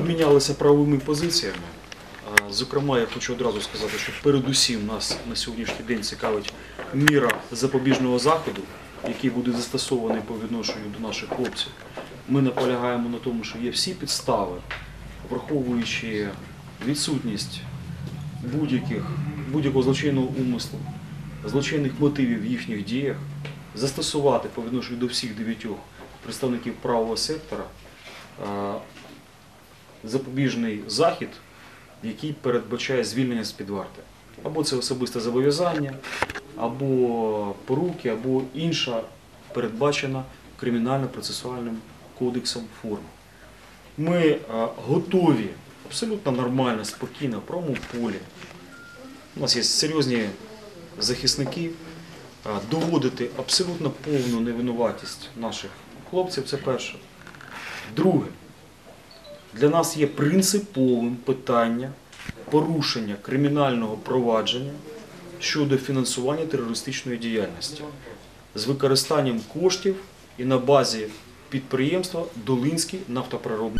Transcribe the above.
обмінялися правовими позиціями. Зокрема, я хочу одразу сказати, що передусім нас на сьогоднішній день цікавить міра запобіжного заходу, який буде застосований по відношенню до наших хлопців. Ми наполягаємо на тому, що є всі підстави, враховуючи відсутність будь-якого злочинного умислу, злочинних мотивів в їхніх діях, застосувати по відношенню до всіх дев'ятьох представників правого сектора запобіжний захід, який передбачає звільнення з-під варти. Або це особисте зобов'язання, або поруки, або інша передбачена кримінально-процесуальним кодексом форма. Ми е, готові абсолютно нормально, спокійно, правому полі. У нас є серйозні захисники, е, доводити абсолютно повну невинуватість наших хлопців це перше. Друге, для нас є принциповим питання порушення кримінального провадження щодо фінансування терористичної діяльності з використанням коштів і на базі підприємства Долинський нафтопроробний.